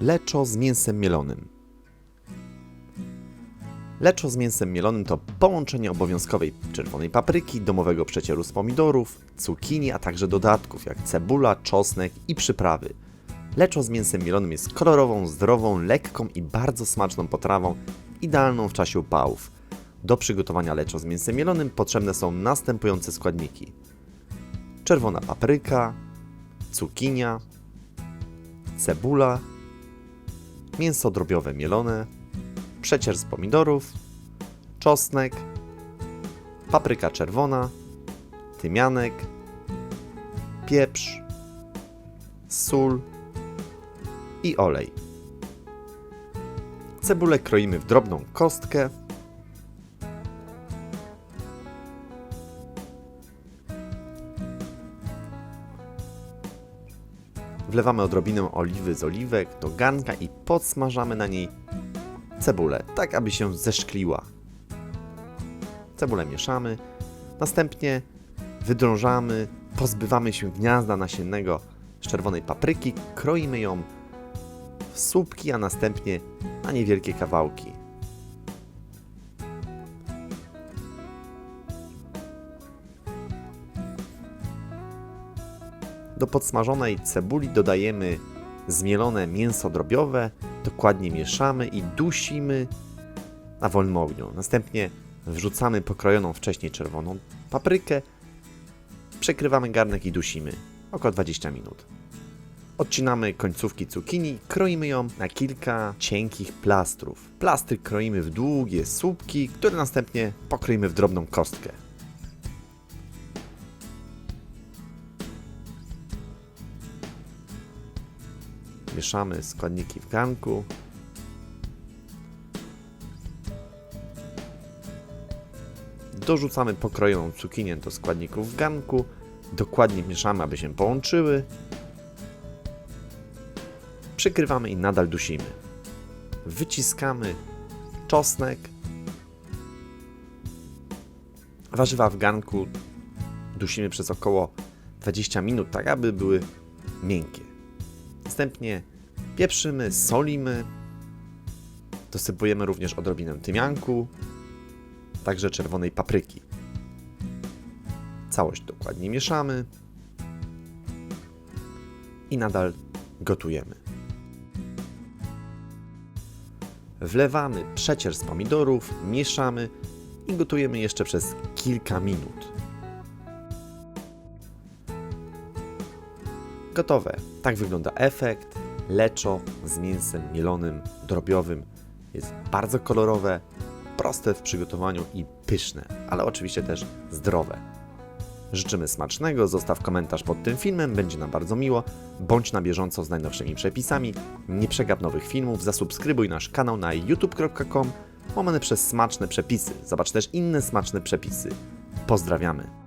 Leczo z mięsem mielonym. Leczo z mięsem mielonym to połączenie obowiązkowej czerwonej papryki, domowego przecieru z pomidorów, cukinii, a także dodatków jak cebula, czosnek i przyprawy. Leczo z mięsem mielonym jest kolorową, zdrową, lekką i bardzo smaczną potrawą, idealną w czasie upałów. Do przygotowania leczo z mięsem mielonym potrzebne są następujące składniki: czerwona papryka, cukinia, cebula, mięso drobiowe mielone, przecier z pomidorów, czosnek, papryka czerwona, tymianek, pieprz, sól i olej. Cebulę kroimy w drobną kostkę. Wlewamy odrobinę oliwy z oliwek do garnka i podsmażamy na niej cebulę, tak aby się zeszkliła. Cebulę mieszamy, następnie wydrążamy, pozbywamy się gniazda nasiennego z czerwonej papryki, kroimy ją w słupki, a następnie na niewielkie kawałki. Do podsmażonej cebuli dodajemy zmielone mięso drobiowe, dokładnie mieszamy i dusimy na wolnym ogniu. Następnie wrzucamy pokrojoną wcześniej czerwoną paprykę, przekrywamy garnek i dusimy około 20 minut. Odcinamy końcówki cukinii, kroimy ją na kilka cienkich plastrów. Plastry kroimy w długie słupki, które następnie pokroimy w drobną kostkę. Mieszamy składniki w garnku. Dorzucamy pokrojoną cukinię do składników w garnku. Dokładnie mieszamy, aby się połączyły. Przykrywamy i nadal dusimy. Wyciskamy czosnek. Warzywa w garnku dusimy przez około 20 minut, tak aby były miękkie. Następnie pieprzymy, solimy. Dosypujemy również odrobinę tymianku, także czerwonej papryki. Całość dokładnie mieszamy i nadal gotujemy. Wlewamy przecier z pomidorów, mieszamy i gotujemy jeszcze przez kilka minut. Gotowe. Tak wygląda efekt. Leczo z mięsem mielonym, drobiowym. Jest bardzo kolorowe, proste w przygotowaniu i pyszne, ale oczywiście też zdrowe. Życzymy smacznego, zostaw komentarz pod tym filmem, będzie nam bardzo miło. Bądź na bieżąco z najnowszymi przepisami, nie przegap nowych filmów, zasubskrybuj nasz kanał na youtube.com łamane przez smaczne przepisy. Zobacz też inne smaczne przepisy. Pozdrawiamy!